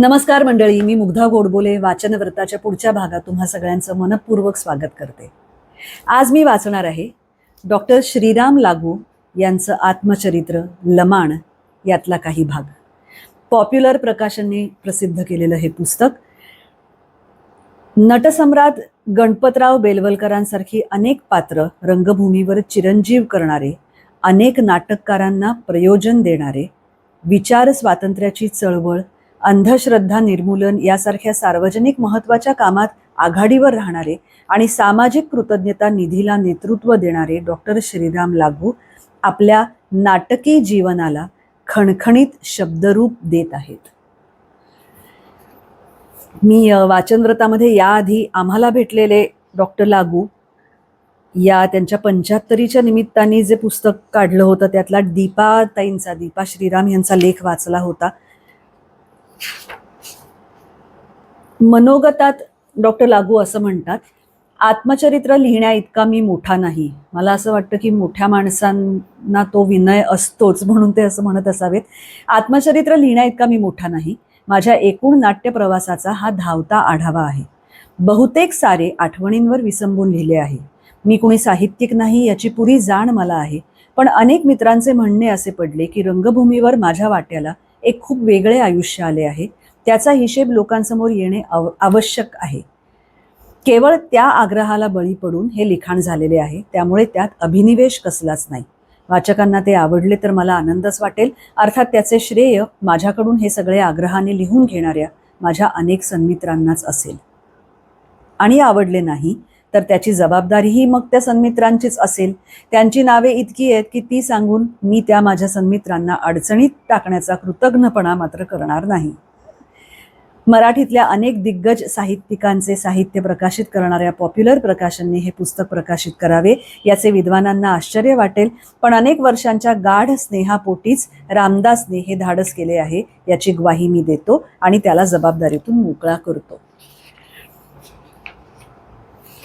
नमस्कार मंडळी मी मुग्धा गोडबोले वाचनव्रताच्या पुढच्या भागात तुम्हा सगळ्यांचं मनपूर्वक स्वागत करते. आज मी वाचणार आहे डॉक्टर श्रीराम लागू यांचं आत्मचरित्र लमाण यातला काही भाग. पॉप्युलर प्रकाशनने प्रसिद्ध केलेलं हे पुस्तक नटसम्राट गणपतराव बेलवलकरांसारखी अनेक पात्र रंगभूमीवर चिरंजीव करणारे अनेक नाटककारांना प्रयोजन देणारे विचार स्वातंत्र्याची चळवळ अंधश्रद्धा निर्मूलन यासारख्या सार्वजनिक महत्त्वाच्या कामात आघाडीवर राहणारे आणि सामाजिक कृतज्ञता निधीला नेतृत्व देणारे डॉक्टर श्रीराम लागू आपल्या नाटकी जीवनाला खणखणीत शब्दरूप देत आहेत. मी वाचनव्रतामध्ये याआधी आम्हाला भेटलेले डॉक्टर लागू या त्यांच्या पंच्याहत्तरीच्या निमित्ताने जे पुस्तक काढलं होतं त्यातला दीपा ताईंचा दीपा श्रीराम यांचा लेख वाचला होता. मनोगतात डॉक्टर लागू असं म्हणतात. आत्मचरित्र लिहिण्या इतका मी मोठा नाही. मला असं वाटतं की मोठ्या माणसांना तो विनय असतोच म्हणून ते असं म्हणत असावेत. आत्मचरित्र लिहिण्या इतका मी मोठा नाही. माझ्या एकूण नाट्य प्रवासाचा हा धावता आढावा आहे. बहुतेक सारे आठवणींवर विसंबून लिहिले आहे. मी कुणी साहित्यिक नाही याची पुरी जाण मला आहे. पण अनेक मित्रांचे म्हणणे असे पडले की रंगभूमीवर माझ्या वाट्याला एक खूप वेगळे आयुष्य आले आहे. त्याचा हिशेब लोकांसमोर येणे आव आवश्यक आहे. केवळ त्या आग्रहाला बळी पडून हे लिखाण झालेले आहे. त्यामुळे त्यात अभिनिवेश कसलाच नाही. वाचकांना ते आवडले तर मला आनंदच वाटेल. अर्थात त्याचे श्रेय माझ्याकडून हे सगळे आग्रहाने लिहून घेणाऱ्या माझ्या अनेक सन्मित्रांनाच असेल. आणि आवडले नाही. तर त्याची जबाबदारीही मग त्या सन्मित्रांचीच असेल. त्यांची नावे इतकी आहेत की ती सांगून मी त्या माझ्या सन्मित्रांना अडचणीत टाकण्याचा कृतज्ञपणा मात्र करणार नाही. मराठीतल्या अनेक दिग्गज साहित्यिकांचे साहित्य प्रकाशित करणाऱ्या पॉप्युलर प्रकाशनने हे पुस्तक प्रकाशित करावे याचे विद्वानांना आश्चर्य वाटेल. पण अनेक वर्षांच्या गाढ स्नेहापोटीच रामदासने हे धाडस केले आहे याची ग्वाही मी देतो आणि त्याला जबाबदारीतून मोकळा करतो.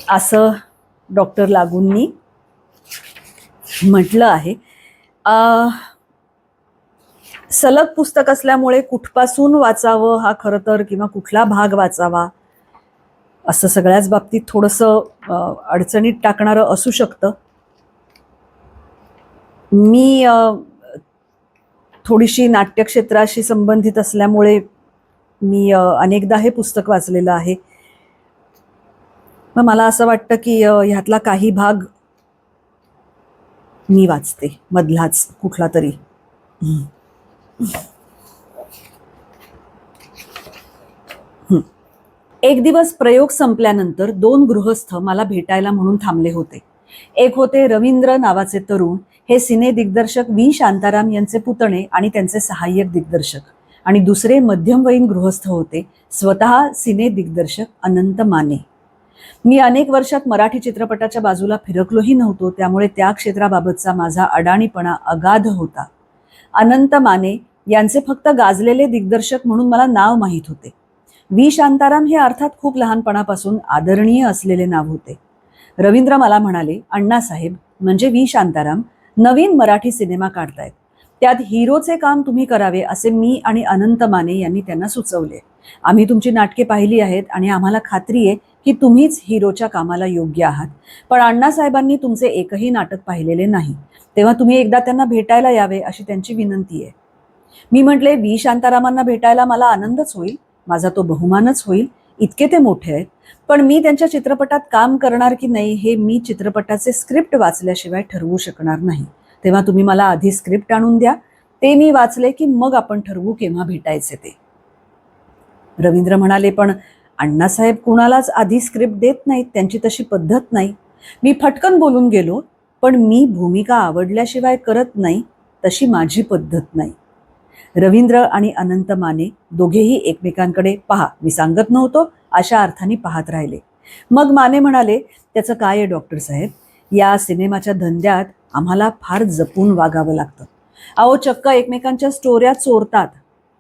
असं डॉक्टर लागूंनी म्हटलं आहे. सलग पुस्तक असल्यामुळे कुठपासून वाचावं हा खरं तर किंवा कुठला भाग वाचावा असं सगळ्याच बाबतीत थोडंसं अडचणीत टाकणारं असू शकतं. मी थोडीशी नाट्यक्षेत्राशी संबंधित असल्यामुळे मी अनेकदा हे पुस्तक वाचलेलं आहे. मग मला असं वाटतं की ह्यातला काही भाग मी वाचते मधलाच कुठला तरी. एक दिवस प्रयोग संपल्यानंतर दोन गृहस्थ मला भेटायला म्हणून थांबले होते. एक होते रवींद्र नावाचे तरुण हे सिने दिग्दर्शक व्ही. शांताराम यांचे पुतणे आणि त्यांचे सहाय्यक दिग्दर्शक. आणि दुसरे मध्यमवयीन गृहस्थ होते स्वतः सिने दिग्दर्शक अनंत माने. मी अनेक वर्षात मराठी चित्रपटाच्या बाजूला फिरकलोही नव्हतो त्यामुळे त्या क्षेत्राबाबतचा माझा अडाणीपणा अगाध होता. अनंत माने यांचे फक्त गाजलेले दिग्दर्शक म्हणून मला नाव माहीत होते. व्ही. शांताराम हे अर्थात खूप लहानपणापासून आदरणीय असलेले नाव होते. रवींद्र मला म्हणाले अण्णासाहेब म्हणजे व्ही. शांताराम नवीन मराठी सिनेमा काढतायत. त्यात हिरोचे काम तुम्ही करावे असे मी आणि अनंत माने यांनी त्यांना सुचवले. आम्ही तुमची नाटके पाहिली आहेत आणि आम्हाला खात्री आहे की तुम्हीच हिरोच्या कामाला योग्य आहात. पण अण्णासाहेबांनी तुमचे एकही नाटक पाहिलेले नाही. तेव्हा तुम्ही एकदा त्यांना भेटायला यावे अशी त्यांची विनंती आहे. मी म्हटले व्ही. शांतारामांना भेटायला मला आनंदच होईल. माझा तो बहुमानच होईल. इतके ते मोठे आहेत. पण मी त्यांच्या चित्रपटात काम करणार की नाही हे मी चित्रपटाचे स्क्रिप्ट वाचल्याशिवाय ठरवू शकणार नाही. तेव्हा तुम्ही मला आधी स्क्रिप्ट आणून द्या. ते मी वाचले की मग आपण ठरवू केव्हा भेटायचे ते. रवींद्र म्हणाले पण अण्णासाहेब कुणालाच आधी स्क्रिप्ट देत नाहीत त्यांची तशी पद्धत नाही. मी फटकन बोलून गेलो पण मी भूमिका आवडल्याशिवाय करत नाही तशी माझी पद्धत नाही. रवींद्र आणि अनंत माने दोघेही एकमेकांकडे पहा मी सांगत नव्हतो अशा अर्थाने पाहत राहिले. मग माने म्हणाले त्याचं काय आहे डॉक्टर साहेब? या सिनेमाच्या धंद्यात आम्हाला फार जपून वागावं लागतं. अहो चक्क एकमेकांच्या स्टोऱ्या चोरतात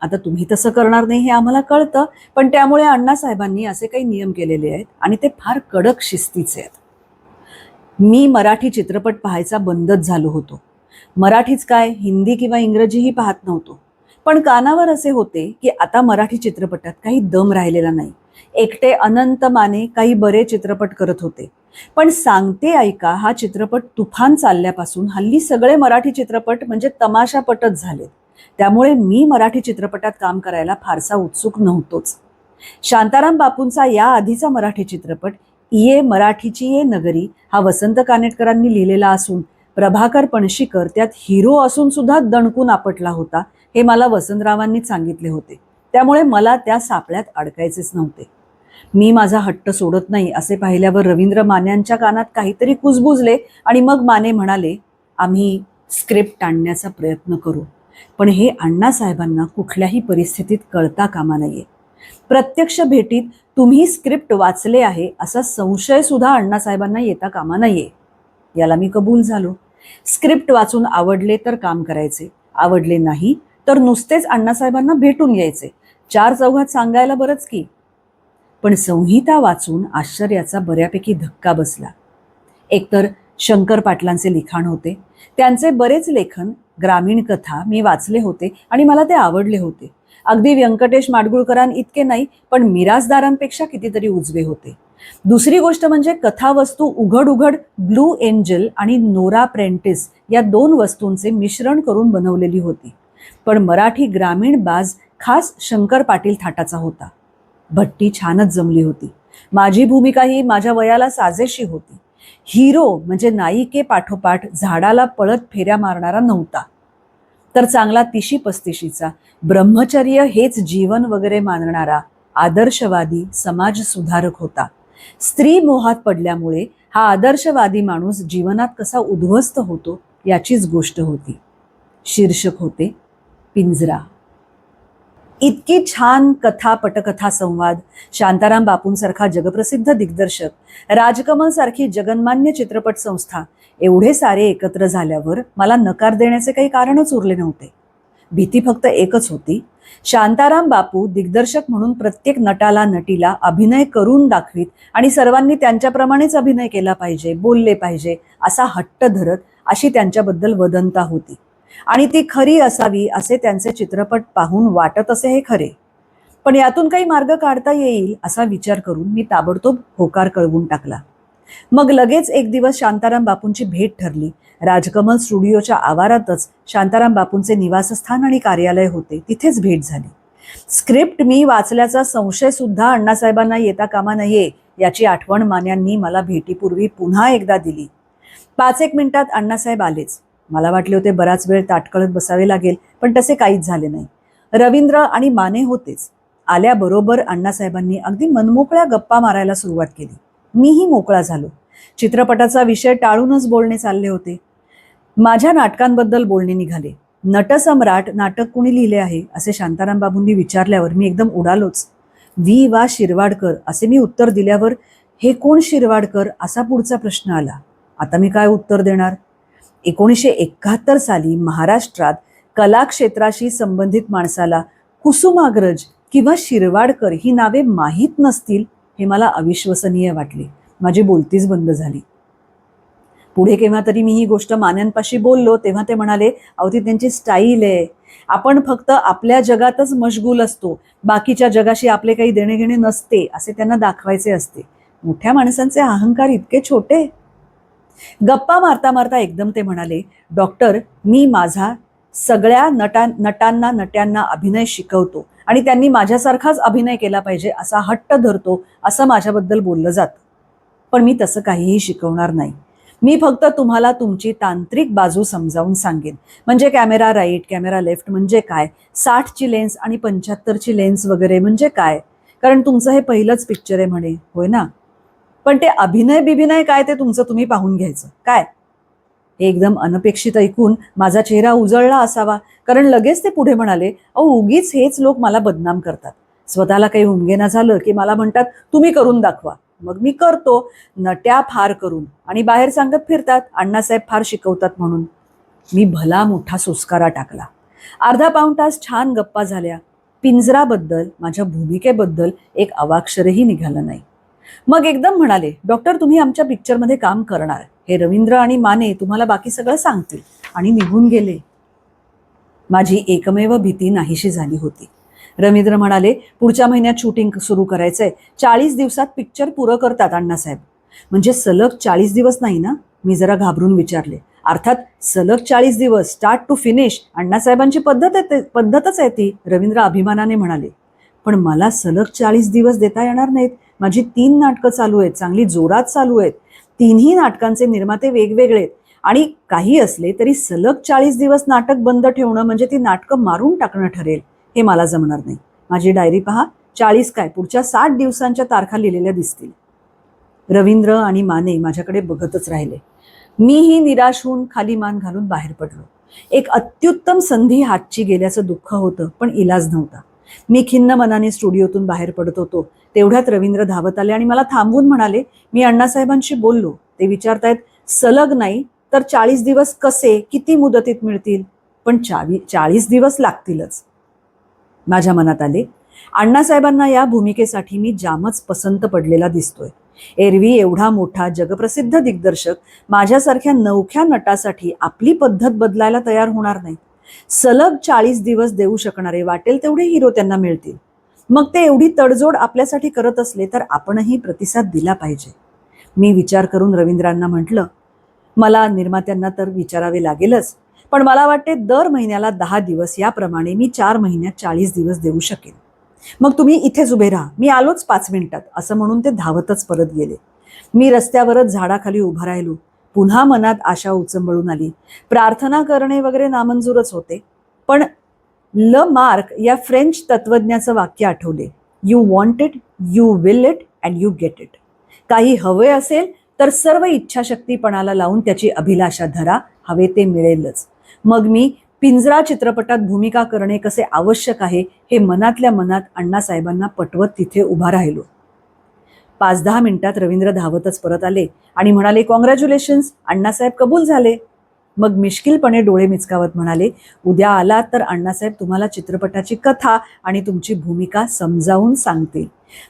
आता तुम्ही तसं करणार नाही हे आम्हाला कळतं पण त्यामुळे अण्णासाहेबांनी असे काही नियम केलेले आहेत आणि ते फार कडक शिस्तीचे आहेत. मी मराठी चित्रपट पाहायचा बंदच झालो होतो. मराठीच काय हिंदी किंवा इंग्रजीही पाहत नव्हतो. पण कानावर असे होते की आता मराठी चित्रपटात काही दम राहिलेला नाही. एकटे अनंत माने काही बरे चित्रपट करत होते. पण सांगते ऐका हा चित्रपट तुफान चालल्यापासून हल्ली सगळे मराठी चित्रपट म्हणजे तमाशापटच झालेत. त्यामुळे मी मराठी चित्रपटात काम करायला फारसा उत्सुक नव्हतोच. शांताराम बापूंचा या आधीचा मराठी चित्रपट ये मराठीची ये नगरी हा वसंत कानेटकरांनी लिहिलेला असून प्रभाकर पणशीकर त्यात हिरो असून सुद्धा दणकून आपटला होता हे मला वसंतरावांनीच सांगितले होते. त्यामुळे मला त्या सापळ्यात अडकायचेच नव्हते. मी माझा हट्ट सोडत नाही असे पाहिल्यावर रवींद्र मान्यांच्या कानात काहीतरी कुजबुजले आणि मग माने म्हणाले आम्ही स्क्रिप्ट आणण्याचा प्रयत्न करू. पण हे अण्णासाहेबांना कुठल्याही परिस्थितीत कळता कामा नये. प्रत्यक्ष भेटीत तुम्ही स्क्रिप्ट वाचले आहे असा संशय सुद्धा अण्णासाहेबांना येता कामा नये. याला मी कबूल झालो. स्क्रिप्ट वाचून आवडले तर काम करायचे. आवडले नाही तर नुसतेच अण्णासाहेबांना भेटून यायचे. चार चौघात सांगायला बरंच की. पण संहिता वाचून आश्चर्याचा बऱ्यापैकी धक्का बसला. एकतर शंकर पाटलांचे लिखाण होते. त्यांचे बरेच लेखन ग्रामीण कथा मी वाचले होते आणि मला ते आवडले होते. अगदी व्यंकटेश माडगुळकरां इतके नाही पण मिराजदारांपेक्षा कितीतरी उजवे होते. दुसरी गोष्ट म्हणजे कथावस्तू उघड उघड ब्लू एंजल आणि नोरा प्रेंटिस या दोन वस्तूंचे मिश्रण करून बनवलेली होती. पण मराठी ग्रामीण बाज खास शंकर पाटील थाटाचा होता. भट्टी छानच जमली होती. माझी भूमिका ही माझ्या वयाला साजेशी होती. हिरो म्हणजे नायिके पाठोपाठ झाडाला पळत फेऱ्या मारणारा नव्हता. तर चांगला तिशी पस्तिशीचा ब्रह्मचर्य हेच जीवन वगैरे मानणारा आदर्शवादी समाज सुधारक होता. स्त्री मोहात पडल्यामुळे हा आदर्शवादी माणूस जीवनात कसा उद्ध्वस्त होतो याचीच गोष्ट होती. शीर्षक होते पिंजरा. इतकी छान कथा पटकथा संवाद. शांताराम बापूंसारखा जगप्रसिद्ध दिग्दर्शक राजकमल सारखी जगन्मान्य चित्रपट संस्था एवढे सारे एकत्र झाल्यावर मला नकार देण्याचे काही कारणच उरले नव्हते. भीती फक्त एकच होती. शांताराम बापू दिग्दर्शक म्हणून प्रत्येक नटाला नटीला अभिनय करून दाखवीत आणि सर्वांनी त्यांच्याप्रमाणेच अभिनय केला पाहिजे बोलले पाहिजे असा हट्ट धरत अशी त्यांच्याबद्दल वदंता होती. आणि ती खरी असावी असे त्यांचे चित्रपट पाहून वाटत असे हे खरे. पण यातून काही मार्ग काढता येईल असा विचार करून मी ताबडतोब होकार कळवून टाकला. मग लगेच एक दिवस शांताराम बापूंची भेट ठरली. राजकमल स्टुडिओच्या आवारातच शांताराम बापूंचे निवासस्थान आणि कार्यालय होते तिथेच भेट झाली. स्क्रिप्ट मी वाचल्याचा संशय सुद्धा अण्णासाहेबांना येता कामा नये याची आठवण मान्यांनी मला भेटीपूर्वी पुन्हा एकदा दिली. पाच एक मिनिटात अण्णासाहेब आलेच. मला वाटले होते बराच वेळ ताटकळत बसावे लागेल पण तसे काहीच झाले नाही. रवींद्र आणि माने होतेच. आल्याबरोबर अण्णासाहेबांनी अगदी मनमोकळ्या गप्पा मारायला सुरुवात केली. मीही मोकळा झालो. चित्रपटाचा विषय टाळूनच बोलणे चालले होते. माझ्या नाटकांबद्दल बोलणे निघाले. नटसम्राट नाटक कुणी लिहिले आहे असे शांताराम बाबूंनी विचारल्यावर मी एकदम उडालोच. वी वा. शिरवाडकर असे मी उत्तर दिल्यावर हे कोण शिरवाडकर? असा पुढचा प्रश्न आला. आता मी काय उत्तर देणार? एकोणीसशे एकाहत्तर साली महाराष्ट्रात कला क्षेत्राशी संबंधित माणसाला कुसुमाग्रज किंवा शिरवाडकर ही नावे माहीत नसतील हे मला अविश्वसनीय वाटले. माझी बोलतीच बंद झाली. पुढे केव्हा तरी मी ही गोष्ट मान्यांपाशी बोललो तेव्हा ते म्हणाले अहो ती त्यांची स्टाईल आहे. आपण फक्त आपल्या जगातच मशगूल असतो. बाकीच्या जगाशी आपले काही देणे घेणे नसते असे त्यांना दाखवायचे असते. मोठ्या माणसांचे अहंकार इतके छोटे? गप्पा मारता मारता एकदम ते म्हणाले डॉक्टर मी माझा सगळ्या नटां नटांना नट्यांना अभिनय शिकवतो आणि त्यांनी माझ्यासारखाच अभिनय केला पाहिजे असा हट्ट धरतो असं माझ्याबद्दल बोललं जातं. पण मी तसं काहीही शिकवणार नाही. मी फक्त तुम्हाला तुमची तांत्रिक बाजू समजावून सांगेन. म्हणजे कॅमेरा राईट कॅमेरा लेफ्ट म्हणजे काय? साठची लेन्स आणि पंच्याहत्तरची लेन्स वगैरे म्हणजे काय? कारण तुमचं हे पहिलंच पिक्चर आहे म्हणे होय ना? पण ते अभिनय बिभिनय काय ते तुमचं तुम्ही पाहून घ्यायचं. काय? हे एकदम अनपेक्षित ऐकून माझा चेहरा उजळला असावा. कारण लगेच ते पुढे म्हणाले अहो उगीच हेच लोक मला बदनाम करतात. स्वतःला काही हुमगेना झालं की मला म्हणतात तुम्ही करून दाखवा. मग मी करतो नट्या फार करून. आणि बाहेर सांगत फिरतात अण्णासाहेब फार शिकवतात म्हणून. मी भला मोठा सुस्कारा टाकला. अर्धा पाऊण तास छान गप्पा झाल्या. पिंजराबद्दल माझ्या भूमिकेबद्दल एक अवाक्षरही निघालं नाही. मग एकदम म्हणाले डॉक्टर तुम्ही आमच्या पिक्चरमध्ये काम करणार. हे रवींद्र आणि माने तुम्हाला बाकी सगळं सांगतील. आणि निघून गेले. माझी एकमेव भीती नाहीशी झाली होती. रवींद्र म्हणाले पुढच्या महिन्यात शूटिंग सुरू करायचंय. चाळीस दिवसात पिक्चर पुरं करतात अण्णासाहेब म्हणजे सलग चाळीस दिवस नाही ना? मी जरा घाबरून विचारले. अर्थात सलग चाळीस दिवस स्टार्ट टू फिनिश अण्णासाहेबांची पद्धत आहे पद्धतच आहे ती रवींद्र अभिमानाने म्हणाले. पण मला सलग चाळीस दिवस देता येणार नाहीत. माझी तीन नाटकं चालू आहेत चांगली जोरात चालू आहेत. तिन्ही नाटकांचे निर्माते वेगवेगळे आहेत. आणि काही असले तरी सलग चाळीस दिवस नाटक बंद ठेवणं म्हणजे ती नाटकं मारून टाकणं ठरेल हे मला जमणार नाही. माझी डायरी पहा चाळीस काय पुढच्या साठ दिवसांच्या तारखा लिहिलेल्या दिसतील. रवींद्र आणि माने माझ्याकडे बघतच राहिले. मीही निराश होऊन खाली मान घालून बाहेर पडलो. एक अत्युत्तम संधी हातची गेल्याचं दुःख होतं पण इलाज नव्हता. मी खिन्न मनाने स्टुडिओतून बाहेर पडत होतो. तेवढ्यात रवींद्र धावत आले आणि मला थांबवून म्हणाले मी अण्णासाहेबांशी बोललो. ते विचारतायत सलग नाही तर चाळीस दिवस कसे किती मुदतीत मिळतील? पण चावी चाळीस दिवस लागतीलच. माझ्या मनात आले अण्णासाहेबांना या भूमिकेसाठी मी जामच पसंत पडलेला दिसतोय. एरवी एवढा मोठा जगप्रसिद्ध दिग्दर्शक माझ्यासारख्या नवख्या नटासाठी आपली पद्धत बदलायला तयार होणार नाही. सलग चाळीस दिवस देऊ शकणारे वाटेल तेवढे हिरो त्यांना मिळतील. मग ते एवढी तडजोड आपल्यासाठी करत असले तर आपणही प्रतिसाद दिला पाहिजे. मी विचार करून रवींद्रांना म्हटलं मला निर्मात्यांना तर विचारावे लागेलच पण मला वाटते दर महिन्याला दहा दिवस याप्रमाणे मी चार महिन्यात चाळीस दिवस देऊ शकेन. मग तुम्ही इथेच उभे राहा मी आलोच पाच मिनिटात असं म्हणून ते धावतच परत गेले. मी रस्त्यावरच झाडाखाली उभा राहिलो. पुन्हा मनात आशा उचंबळून आली. प्रार्थना करणे वगैरे नामंजूरच होते पण ल मार्क या फ्रेंच तत्वज्ञाचं वाक्य Athawale. You want it you will it and you get it काही हवे असेल तर सर्व इच्छाशक्तीपणाला लावून त्याची अभिलाषा धरा हवे ते मिळेलच. मग मी पिंजरा चित्रपटात भूमिका करणे कसे आवश्यक आहे हे मनातल्या मनात अण्णासाहेबांना पटवत तिथे उभा राहिलो. पाच दहा मिनिटात रवींद्र धावतच परत आले आणि म्हणाले कॉंग्रॅच्युलेशन्स अण्णासाहेब कबूल झाले. मग मिश्किलपणे डोळे मिचकावत म्हणाले उद्या आलात तर अण्णासाहेब तुम्हाला चित्रपटाची कथा आणि तुमची भूमिका समजावून सांगतील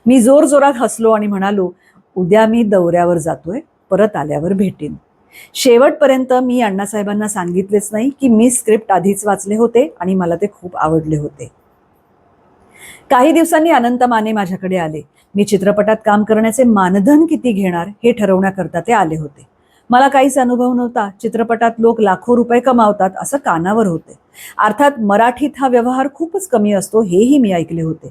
मी जोर जोरात हसलो आणि म्हणालो उद्या मी दौऱ्यावर जातोय परत आल्यावर भेटेन. शेवटपर्यंत मी अण्णासाहेबांना सांगितलेच नाही की मी स्क्रिप्ट आधीच वाचले होते आणि मला ते खूप आवडले होते. काही दिवसांनी अनंत माने माझ्याकडे आले. मी चित्रपटात काम करण्याचे मानधन किती घेणार हे ठरवण्याकरता ते आले होते. मला काहीच अनुभव नव्हता. चित्रपटात लोक लाखो रुपये कमावतात असं कानावर होते. अर्थात मराठीत हा व्यवहार खूपच कमी असतो हेही मी ऐकले होते.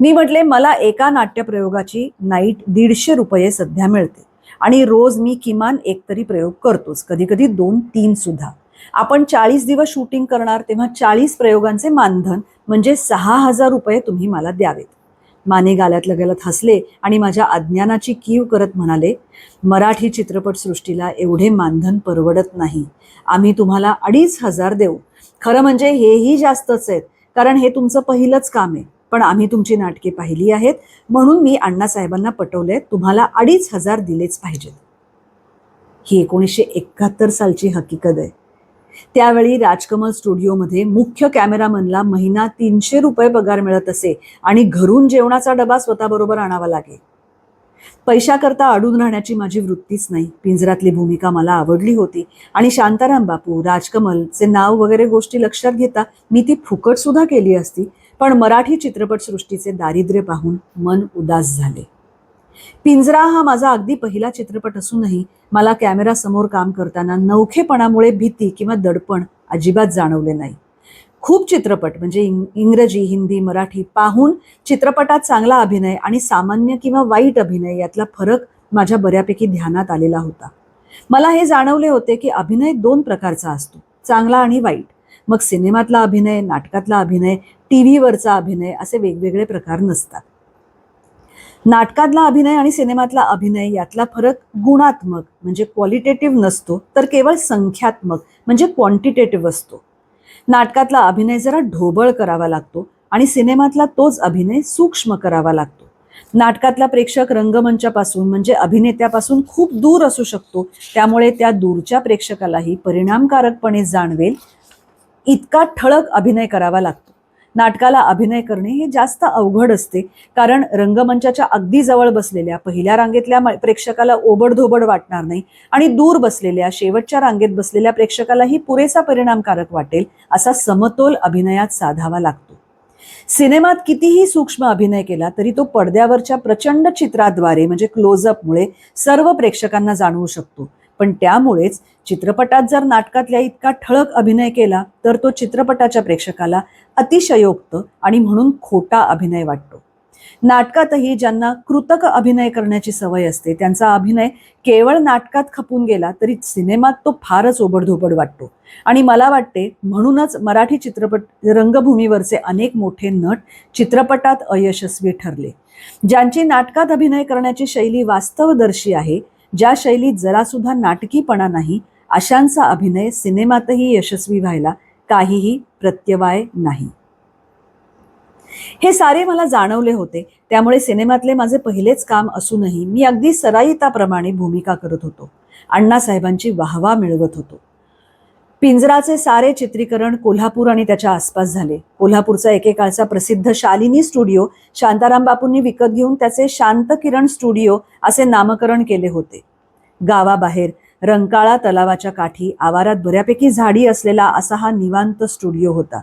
मी म्हटले मला एका नाट्यप्रयोगाची नाईट दीडशे रुपये सध्या मिळते आणि रोज मी किमान एक तरी प्रयोग करतोच कधी कधी दोन तीन सुद्धा. आपण चाळीस दिवस शूटिंग करणार तेव्हा चाळीस प्रयोगांचे मानधन म्हणजे सहा हजार रुपये तुम्ही मला द्यावेत. माने गाल्यात गलत हसले आणि माझ्या अज्ञानाची कीव करत म्हणाले मराठी चित्रपटसृष्टीला एवढे मानधन परवडत नाही. आम्ही तुम्हाला अडीच हजार देऊ. खरं म्हणजे हेही जास्तच आहेत कारण हे तुमचं पहिलंच काम आहे. पण आम्ही तुमची नाटके पाहिली आहेत म्हणून मी अण्णासाहेबांना पटवले तुम्हाला अडीच हजार दिलेच पाहिजेत. ही एकोणीसशे एकाहत्तर सालची हकीकत आहे. त्यावेळी राजकमल स्टुडिओमध्ये मुख्य कॅमेरामनला महिना तीनशे रुपये पगार मिळत असे आणि घरून जेवणाचा डबा स्वतःबरोबर आणावा लागे. पैशाकरता अडून राहण्याची माझी वृत्तीच नाही. पिंजरातली भूमिका मला आवडली होती. आणि शांताराम बापू राजकमलचे नाव वगैरे गोष्टी लक्षात घेता मी ती फुकट सुद्धा केली असती. पण मराठी चित्रपटसृष्टीचे दारिद्र्य पाहून मन उदास झाले. पिंजरा हा माझा अगदी पहिला चित्रपट असूनही मला कॅमेरासमोर काम करताना नवखेपणामुळे भीती किंवा दडपण अजिबात जाणवले नाही. खूप चित्रपट म्हणजे इंग इंग्रजी हिंदी मराठी पाहून चित्रपटात चांगला अभिनय आणि सामान्य किंवा वाईट अभिनय यातला फरक माझ्या बऱ्यापैकी ध्यानात आलेला होता. मला हे जाणवले होते की अभिनय दोन प्रकारचा असतो चांगला आणि वाईट. मग सिनेमातला अभिनय नाटकातला अभिनय टी व्हीवरचा अभिनय असे वेगवेगळे प्रकार नसतात. नाटकातला अभिनय आणि सिनेमातला अभिनय यातला फरक गुणात्मक म्हणजे क्वालिटेटिव्ह नसतो तर केवळ संख्यात्मक म्हणजे क्वांटिटेटिव्ह असतो. नाटकातला अभिनय जरा ढोबळ करावा लागतो आणि सिनेमातला तोच अभिनय सूक्ष्म करावा लागतो. नाटकातला प्रेक्षक रंगमंचापासून म्हणजे अभिनेत्यापासून खूप दूर असू शकतो त्यामुळे त्या दूरच्या प्रेक्षकालाही परिणामकारकपणे जाणवेल इतका ठळक अभिनय करावा लागतो. नाटकाला अभिनय करणे हे जास्त अवघड असते. कारण रंगमंचाच्या अगदी जवळ बसलेल्या पहिल्या रांगेतल्या प्रेक्षकाला ओबडधोबड वाटणार नाही आणि दूर बसलेल्या शेवटच्या रांगेत बसलेल्या प्रेक्षकालाही पुरेसा परिणामकारक वाटेल असा समतोल अभिनयात साधावा लागतो. सिनेमात कितीही सूक्ष्म अभिनय केला तरी तो पडद्यावरच्या प्रचंड चित्राद्वारे म्हणजे क्लोजअपमुळे सर्व प्रेक्षकांना जाणवू शकतो. पण त्यामुळेच चित्रपटात जर नाटकातल्या इतका ठळक अभिनय केला तर तो चित्रपटाच्या प्रेक्षकाला अतिशयोक्त आणि म्हणून खोटा अभिनय वाटतो. नाटकातही ज्यांना कृतक अभिनय करण्याची सवय असते त्यांचा अभिनय केवळ नाटकात खपून गेला तरी सिनेमात तो फारच ओबडधोबड वाटतो. आणि मला वाटते म्हणूनच मराठी चित्रपट रंगभूमीवरचे अनेक मोठे नट चित्रपटात अयशस्वी ठरले. ज्यांची नाटकात अभिनय करण्याची शैली वास्तवदर्शी आहे ज्या शैलीत जरासुद्धा नाटकीपणा नाही अशांचा अभिनय सिनेमातही यशस्वी व्हायला काहीही प्रत्यवाय नाही. हे सारे मला जाणवले होते त्यामुळे सिनेमातले माझे पहिलेच काम असूनही मी अगदी सराईताप्रमाणे भूमिका करत होतो. अण्णासाहेबांची वाहवा मिळवत होतो. पिंजराचे सारे चित्रीकरण कोल्हापूर आणि त्याच्या आसपास झाले. कोल्हापूरचा एकेकाळचा प्रसिद्ध शालिनी स्टुडिओ शांताराम बापूंनी विकत घेऊन त्याचे शांत किरण स्टुडिओ असे नामकरण केले होते. गावाबाहेर रंकाळा तलावाच्या काठी आवारात बऱ्यापैकी झाडी असलेला असा हा निवांत स्टुडिओ होता.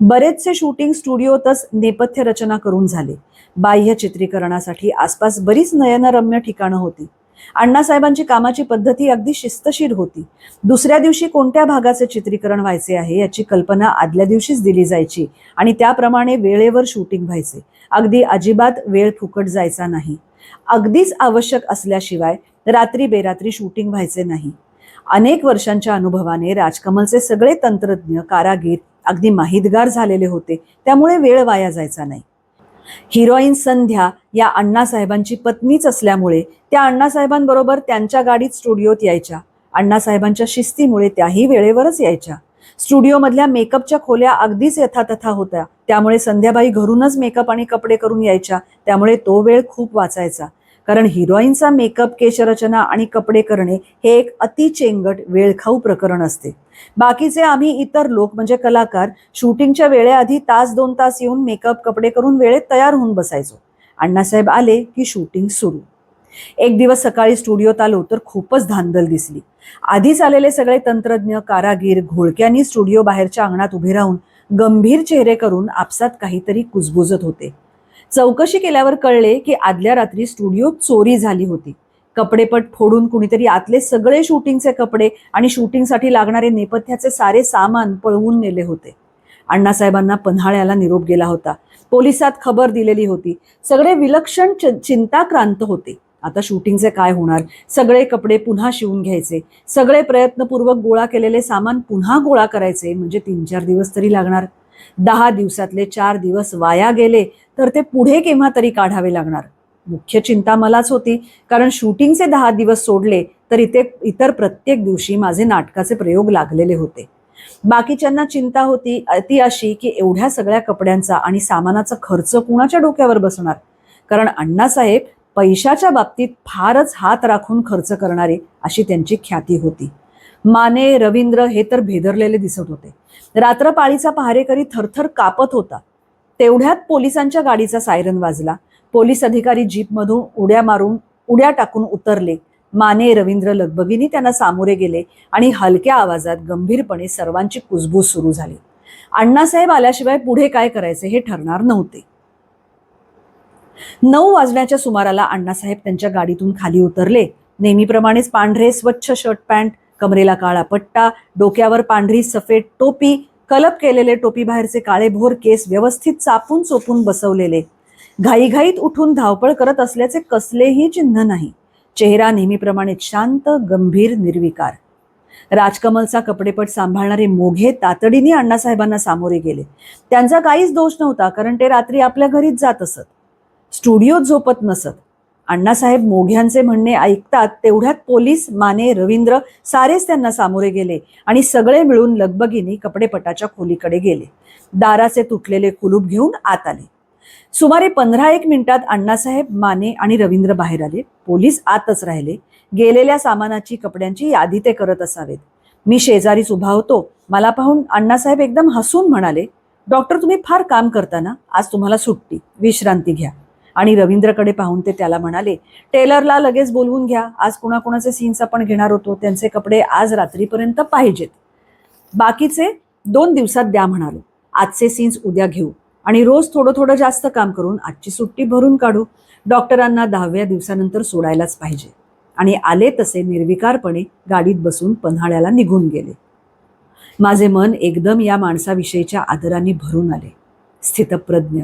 बरेचसे शूटिंग स्टुडिओतच नेपथ्य रचना करून झाले. बाह्य चित्रीकरणासाठी आसपास बरीच नयनरम्य ठिकाणं होती. अण्णासाहेबांची कामाची पद्धती अगदी शिस्तशीर होती. दुसऱ्या दिवशी कोणत्या भागाचे चित्रीकरण व्हायचे आहे याची कल्पना आदल्या दिवशीच दिली जायची आणि त्याप्रमाणे वेळेवर शूटिंग व्हायचे. अगदी अजिबात वेळ फुकट जायचा नाही. अगदीच आवश्यक असल्याशिवाय रात्री बेरात्री शूटिंग व्हायचे नाही. अनेक वर्षांच्या अनुभवाने राजकमलचे सगळे तंत्रज्ञ कारागीर अगदी माहितगार झालेले होते त्यामुळे वेळ वाया जायचा नाही. हिरोईन संध्या या अण्णासाहेबांची पत्नीच असल्यामुळे त्या अण्णासाहेबांबरोबर त्यांच्या गाडीत स्टुडिओत यायच्या. अण्णासाहेबांच्या शिस्तीमुळे त्याही वेळेवरच यायच्या. स्टुडिओमधल्या मेकअपच्या खोल्या अगदीच यथातथा होत्या. त्यामुळे संध्याबाई घरूनच मेकअप आणि कपडे करून यायच्या. त्यामुळे तो वेळ खूप वाचायचा. कारण हिरोईनचा मेकअप केशरचना आणि कपडे करणे हे एक अति चेंगट वेळखाऊ प्रकरण असते. बाकीचे आम्ही इतर लोक म्हणजे कलाकार शूटिंगच्या वेळेआधी तास दोन तास येऊन मेकअप कपडे करून वेळेत तयार होऊन बसायचो. अण्णासाहेब आले की शूटिंग सुरू. एक दिवस सकाळी स्टुडिओत आलो तर खूपच धांदल दिसली. आधीच आलेले सगळे तंत्रज्ञ कारागीर घोळक्यांनी स्टुडिओ बाहेरच्या अंगणात उभे राहून गंभीर चेहरे करून आपसात काहीतरी कुजबुजत होते. चौकशी केल्यावर कळले की आदल्या रात्री स्टुडिओ चोरी झाली होती. कपडेपट फोडून कुणीतरी आतले सगळे शूटिंगचे कपडे आणि शूटिंगसाठी लागणारे नेपथ्याचे सारे सामान पळवून नेले होते. अण्णासाहेबांना पन्हाळ्याला निरोप गेला होता. पोलिसात खबर दिलेली होती. सगळे विलक्षण चि- चिंताक्रांत होते. आता शूटिंगचे काय होणार? सगळे कपडे पुन्हा शिवून घ्यायचे. सगळे प्रयत्नपूर्वक गोळा केलेले सामान पुन्हा गोळा करायचे. म्हणजे तीन चार दिवस तरी लागणार. दहा दिवसातले चार दिवस वाया गेले तर ते पुढे केव्हा तरी काढावे लागणार? मुख्य चिंता मलाच होती. कारण शूटिंगचे दहा दिवस सोडले तर इथे इतर प्रत्येक दिवशी माझे नाटकाचे प्रयोग लागलेले होते. बाकीच्यांना चिंता होती ती अशी की एवढ्या सगळ्या कपड्यांचा आणि सामानाचा खर्च कुणाच्या डोक्यावर बसणार? कारण अण्णासाहेब पैशाच्या बाबतीत फारच हात राखून खर्च करणारे अशी त्यांची ख्याती होती. माने रवींद्र हे तर भेदरलेले दिसत होते. रात्र पाळीचा पहारेकरी थरथर कापत होता. तेवढ्यात पोलिसांच्या गाडीचा सायरन वाजला. पोलीस अधिकारी जीपमधून उड्या मारून उड्या टाकून उतरले. माने रवींद्र लगबगीने त्यांना सामोरे गेले आणि हलक्या आवाजात गंभीरपणे सर्वांची कुजबूज सुरू झाली. अण्णासाहेब आल्याशिवाय पुढे काय करायचे हे ठरणार नव्हते. नऊ वाजण्याच्या सुमाराला अण्णासाहेब त्यांच्या गाडीतून खाली उतरले. नेहमीप्रमाणेच पांढरे स्वच्छ शर्ट पॅन्ट कमरेला काळा पट्टा डोक्यावर पांढरी सफेद टोपी कलप केलेले टोपी बाहेरचे काळे भोर केस व्यवस्थित चापून चोपून बसवलेले. घाईघाईत उठून धावपळ करत असल्याचे कसलेही चिन्ह नाही. चेहरा नेहमीप्रमाणे शांत गंभीर निर्विकार. राजकमलचा कपडेपट सांभाळणारे मोघे तातडीने अण्णासाहेबांना सामोरे गेले. त्यांचा काहीच दोष नव्हता कारण ते रात्री आपल्या घरीच जात असत. स्टुडिओत झोपत नसत. अण्णासाहेब मोघ्यांचे म्हणणे ऐकतात तेवढ्यात पोलीस माने रवींद्र सारेच त्यांना सामोरे गेले आणि सगळे मिळून लगबगीने कपडेपटाच्या खोलीकडे गेले. दाराचे तुटलेले कुलूप घेऊन आत आले. सुमारे पंधरा एक मिनिटात अण्णासाहेब माने आणि रवींद्र बाहेर आले. पोलीस आतच राहिले. गेलेल्या सामानाची कपड्यांची यादी ते करत असावेत. मी शेजारीच उभा होतो. मला पाहून अण्णासाहेब एकदम हसून म्हणाले डॉक्टर तुम्ही फार काम करता ना? आज तुम्हाला सुट्टी. विश्रांती घ्या. आणि रवींद्रकडे पाहून ते त्याला म्हणाले टेलरला लगेच बोलवून घ्या. आज कुणाकुणाचे सीन्स आपण घेणार होतो. त्यांचे कपडे आज रात्रीपर्यंत पाहिजेत. बाकीचे दोन दिवसात द्या म्हणालो. आजचे सीन्स उद्या घेऊ. आणि रोज थोडं थोडं जास्त काम करून आजची सुट्टी भरून काढू. डॉक्टरांना दहाव्या दिवसानंतर सोडायलाच पाहिजे. आणि आले तसे निर्विकारपणे गाडीत बसून पन्हाळ्याला निघून गेले. माझे मन एकदम या माणसाविषयीच्या आदराने भरून आले. स्थितप्रज्ञ.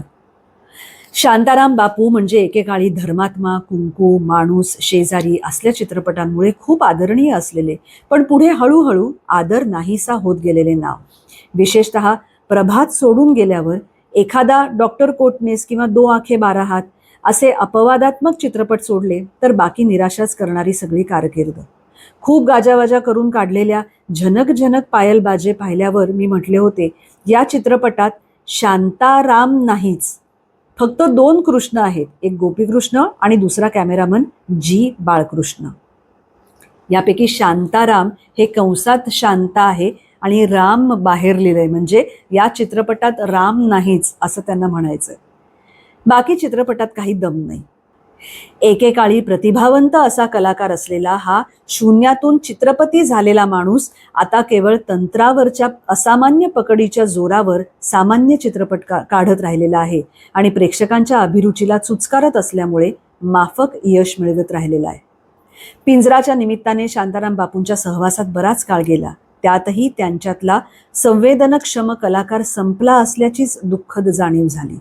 शांताराम बापू म्हणजे एकेकाळी धर्मात्मा कुंकू माणूस शेजारी असल्या चित्रपटांमुळे खूप आदरणीय असलेले पण पुढे हळूहळू आदर नाहीसा होत गेलेले नाव. विशेषत प्रभात सोडून गेल्यावर एखादा डॉक्टर कोटनेस किंवा दो आखे बारा हात असे अपवादात्मक चित्रपट सोडले तर बाकी निराशाच करणारी सगळी कारकीर्द. खूप गाजावाजा करून काढलेल्या झनक झनक पायल बाजे पाहिल्यावर मी म्हटले होते या चित्रपटात शांताराम नाहीच. फक्त दोन कृष्ण आहेत एक गोपीकृष्ण आणि दुसरा कॅमेरामन जी बाळकृष्ण. यापैकी शांताराम हे कंसात शांता आहे आणि राम बाहेर लिहिलंय. म्हणजे या चित्रपटात राम नाहीच असं त्यांना म्हणायचं बाकी चित्रपटात काही दम नाही. एकेकाळी प्रतिभावंत असा कलाकार असलेला हा शून्यातून चित्रपती झालेला माणूस आता केवळ तंत्रावरच्या असामान्य पकडीच्या जोरावर सामान्य चित्रपट का काढत राहिलेला आहे आणि प्रेक्षकांच्या अभिरुचीला चुचकारत असल्यामुळे माफक यश मिळवत राहिलेला आहे. पिंजराच्या निमित्ताने शांताराम बापूंच्या सहवासात बराच काळ गेला. त्यातही त्यांच्यातला संवेदनक्षम कलाकार संपला असल्याचीच दुःखद जाणीव झाली.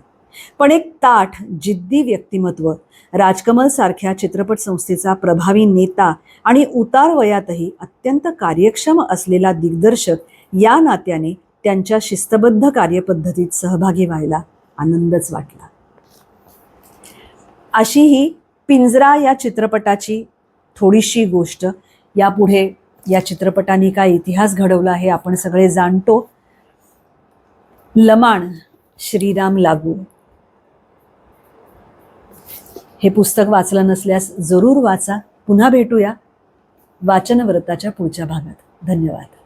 पण एक ताठ जिद्दी व्यक्तिमत्व राजकमल सारख्या चित्रपट संस्थेचा प्रभावी नेता आणि उतार वयातही अत्यंत कार्यक्षम असलेला दिग्दर्शक या नात्याने त्यांच्या शिस्तबद्ध कार्यपद्धतीत सहभागी व्हायला आनंदच वाटला. अशी ही पिंजरा या चित्रपटाची थोडीशी गोष्ट यापुढे या चित्रपटाने काय इतिहास घडवला हे आपण सगळे जाणतो. लमाण श्रीराम लागू. हे पुस्तक वाचलं नसल्यास जरूर वाचा. पुन्हा भेटूया वाचनव्रताच्या पुढच्या भागात. धन्यवाद.